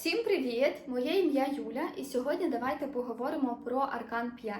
Всім привіт! Моє ім'я Юля, і сьогодні давайте поговоримо про аркан 5.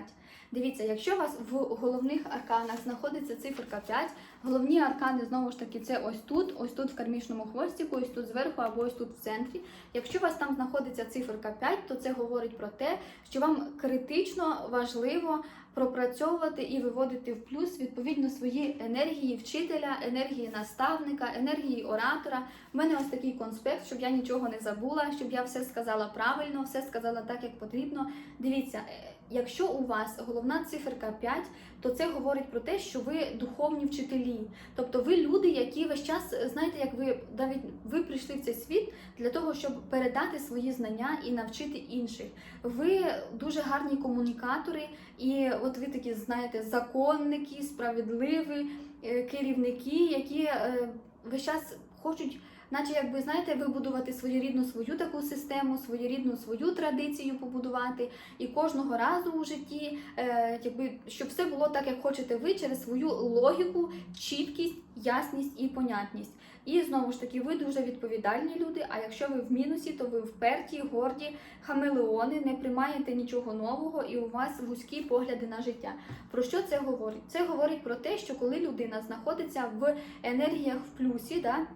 Дивіться, якщо у вас в головних арканах знаходиться циферка 5, головні аркани знову ж таки це ось тут, ось тут в кармічному хвостику, ось тут зверху або ось тут в центрі. Якщо у вас там знаходиться циферка 5, то це говорить про те, що вам критично важливо пропрацьовувати і виводити в плюс відповідно свої енергії вчителя, енергії наставника, енергії оратора. У мене ось такий конспект, щоб я нічого не забула, щоб я все сказала правильно, все сказала так, як потрібно. Дивіться, е, якщо у вас головна циферка 5, то це говорить про те, що ви духовні вчителі. Тобто ви люди, які весь час, знаєте, як ви навіть ви прийшли в цей світ для того, щоб передати свої знання і навчити інших. Ви дуже гарні комунікатори, і от ви такі, знаєте, законники, справедливі е, керівники, які е, весь час хочуть. Наче якби знаєте, вибудувати своєрідну свою таку систему, своєрідну свою традицію побудувати, і кожного разу у житті, е, якби щоб все було так, як хочете ви, через свою логіку, чіткість, ясність і понятність. І знову ж таки, ви дуже відповідальні люди. А якщо ви в мінусі, то ви вперті, горді, хамелеони, не приймаєте нічого нового, і у вас вузькі погляди на життя. Про що це говорить? Це говорить про те, що коли людина знаходиться в енергіях в плюсі, да,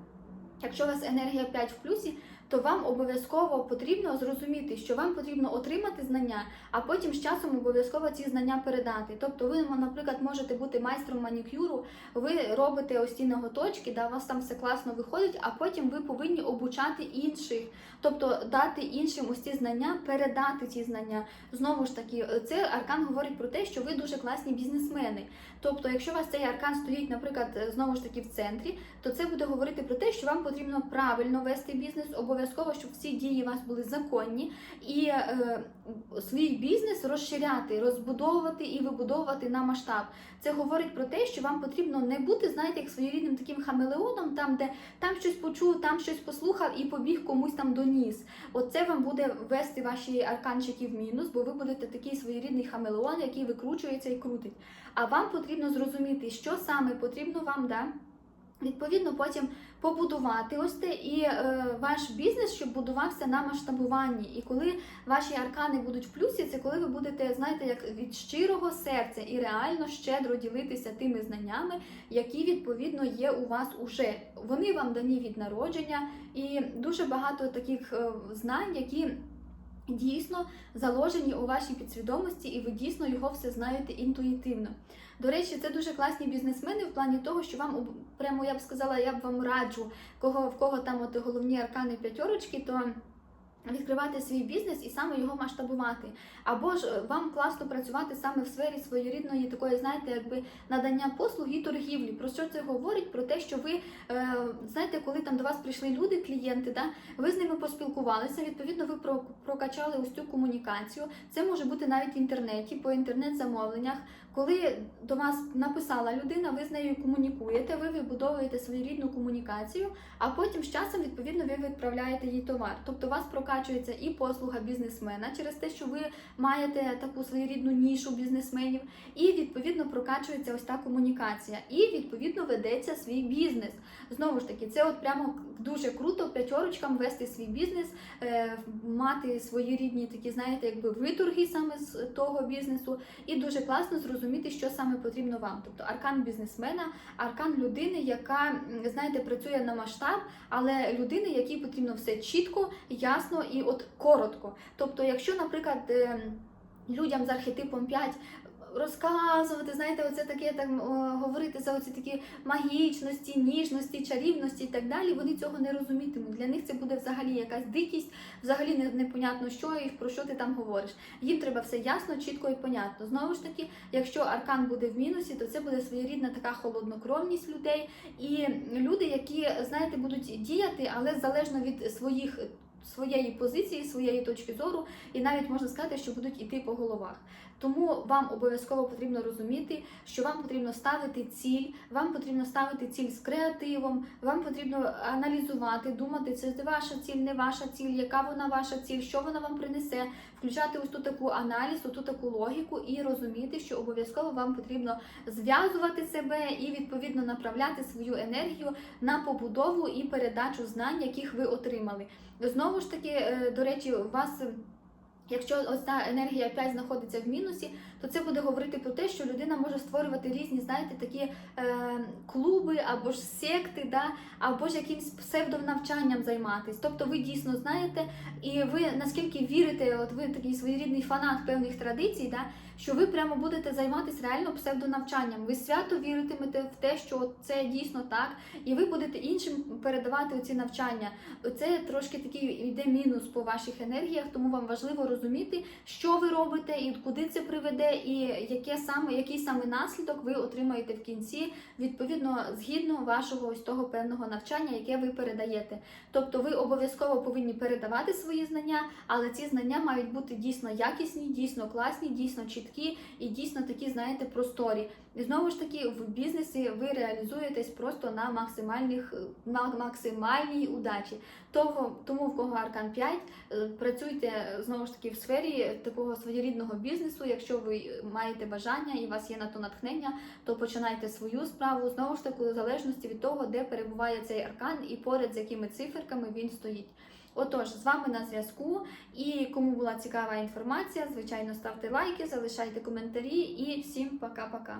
Якщо у вас енергія 5 в плюсі, то вам обов'язково потрібно зрозуміти, що вам потрібно отримати знання, а потім з часом обов'язково ці знання передати. Тобто, ви, наприклад, можете бути майстром манікюру, ви робите ось ці ноготочки, да, у вас там все класно виходить, а потім ви повинні обучати інших, тобто дати іншим ось ці знання, передати ці знання. Знову ж таки, це аркан говорить про те, що ви дуже класні бізнесмени. Тобто, якщо у вас цей аркан стоїть, наприклад, знову ж таки в центрі, то це буде говорити про те, що вам потрібно правильно вести бізнес, щоб всі дії у вас були законні, і е, свій бізнес розширяти, розбудовувати і вибудовувати на масштаб. Це говорить про те, що вам потрібно не бути, знаєте, як своєрідним таким хамелеоном, там, де там щось почув, там щось послухав і побіг комусь там доніс. Оце вам буде вести ваші арканчики в мінус, бо ви будете такий своєрідний хамелеон, який викручується і крутить. А вам потрібно зрозуміти, що саме потрібно вам, да? Відповідно, потім побудувати ось те і е, ваш бізнес, щоб будувався на масштабуванні. І коли ваші аркани будуть в плюсі, це коли ви будете, знаєте, як від щирого серця і реально щедро ділитися тими знаннями, які відповідно є у вас уже. Вони вам дані від народження, і дуже багато таких е, знань, які. Дійсно заложені у вашій підсвідомості, і ви дійсно його все знаєте інтуїтивно. До речі, це дуже класні бізнесмени в плані того, що вам прямо я б сказала, я б вам раджу, кого в кого там от головні аркани п'ятерочки, то відкривати свій бізнес і саме його масштабувати. Або ж е, вам класно працювати саме в сфері своєрідної такої, знаєте, якби надання послуг і торгівлі. Про що це говорить? Про те, що ви е, знаєте, коли там до вас прийшли люди, клієнти, да, ви з ними поспілкувалися. Відповідно, ви прокачали ось цю комунікацію. Це може бути навіть в інтернеті, по інтернет-замовленнях. Коли до вас написала людина, ви з нею комунікуєте, ви вибудовуєте своєрідну комунікацію, а потім з часом відповідно ви відправляєте їй товар. Тобто вас прокачується і послуга бізнесмена через те, що ви маєте таку своєрідну нішу бізнесменів, і відповідно прокачується ось та комунікація, і відповідно ведеться свій бізнес. Знову ж таки, це от прямо дуже круто п'ятерочкам вести свій бізнес, е, мати свої рідні такі, знаєте, якби виторги саме з того бізнесу, і дуже класно зрозуміти, що саме потрібно вам. Тобто аркан бізнесмена, аркан людини, яка знаєте, працює на масштаб, але людини, якій потрібно все чітко, ясно і от коротко. Тобто, якщо, наприклад, е, людям з архетипом 5 розказувати, знаєте, оце таке так говорити за оці такі магічності, ніжності, чарівності і так далі, вони цього не розумітимуть. Для них це буде взагалі якась дикість, взагалі непонятно що і про що ти там говориш. Їм треба все ясно, чітко і понятно. Знову ж таки, якщо аркан буде в мінусі, то це буде своєрідна така холоднокровність людей і люди, які знаєте, будуть діяти, але залежно від своїх. Своєї позиції, своєї точки зору, і навіть можна сказати, що будуть іти по головах. Тому вам обов'язково потрібно розуміти, що вам потрібно ставити ціль, вам потрібно ставити ціль з креативом, вам потрібно аналізувати, думати, це ваша ціль, не ваша ціль, яка вона ваша ціль, що вона вам принесе, включати ось ту таку аналіз, ту таку логіку і розуміти, що обов'язково вам потрібно зв'язувати себе і відповідно направляти свою енергію на побудову і передачу знань, яких ви отримали. Знову ж таки, е, до речі, у вас. Якщо ось ця енергія 5 знаходиться в мінусі, то це буде говорити про те, що людина може створювати різні, знаєте, такі е, клуби або ж секти, да, або ж якимсь псевдонавчанням займатися. Тобто ви дійсно знаєте, і ви наскільки вірите, от ви такий своєрідний фанат певних традицій, да, що ви прямо будете займатися реально псевдонавчанням. Ви свято віритимете в те, що це дійсно так, і ви будете іншим передавати ці навчання. Це трошки такий йде мінус по ваших енергіях, тому вам важливо розуміти, що ви робите і куди це приведе, і яке саме, який саме наслідок ви отримаєте в кінці, відповідно згідно вашого ось того певного навчання, яке ви передаєте. Тобто ви обов'язково повинні передавати свої знання, але ці знання мають бути дійсно якісні, дійсно класні, дійсно чіткі і дійсно такі, знаєте, просторі. І знову ж таки, в бізнесі ви реалізуєтесь просто на максимальних на максимальній удачі. Того, тому в кого Аркан 5, е, працюйте е, знову ж таки в сфері такого своєрідного бізнесу. Якщо ви маєте бажання і у вас є на то натхнення, то починайте свою справу знову ж таки, в залежності від того, де перебуває цей аркан і поряд з якими циферками він стоїть. Отож, з вами на зв'язку. І кому була цікава інформація, звичайно, ставте лайки, залишайте коментарі і всім пока-пока.